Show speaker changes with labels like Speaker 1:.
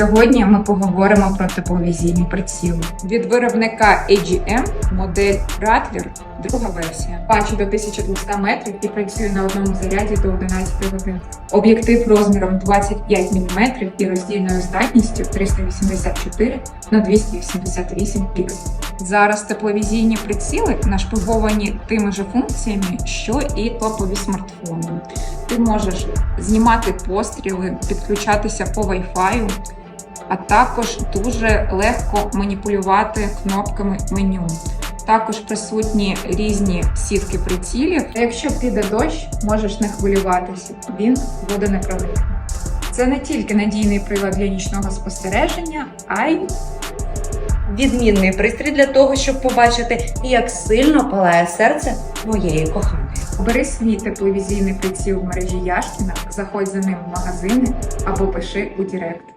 Speaker 1: Сьогодні ми поговоримо про тепловізійні приціли. Від виробника AGM модель Rattler друга версія. Бачить до 1200 метрів і працює на одному заряді до 11 годин. Об'єктив розміром 25 мм і роздільною здатністю 384 на 288 пікселів. Зараз тепловізійні приціли нашпиговані тими же функціями, що і топові смартфони. Ти можеш знімати постріли, підключатися по Wi-Fi, а також дуже легко маніпулювати кнопками меню. Також присутні різні сітки прицілів. Якщо піде дощ, можеш не хвилюватися. Він буде водонепроникний. Це не тільки надійний прилад для нічного спостереження, а й
Speaker 2: Відмінний пристрій для того, щоб побачити, як сильно палає серце твоєї коханої.
Speaker 1: Бери свій тепловізійний приціл в мережі Яшкіна, заходь за ним в магазини або пиши у Дірект.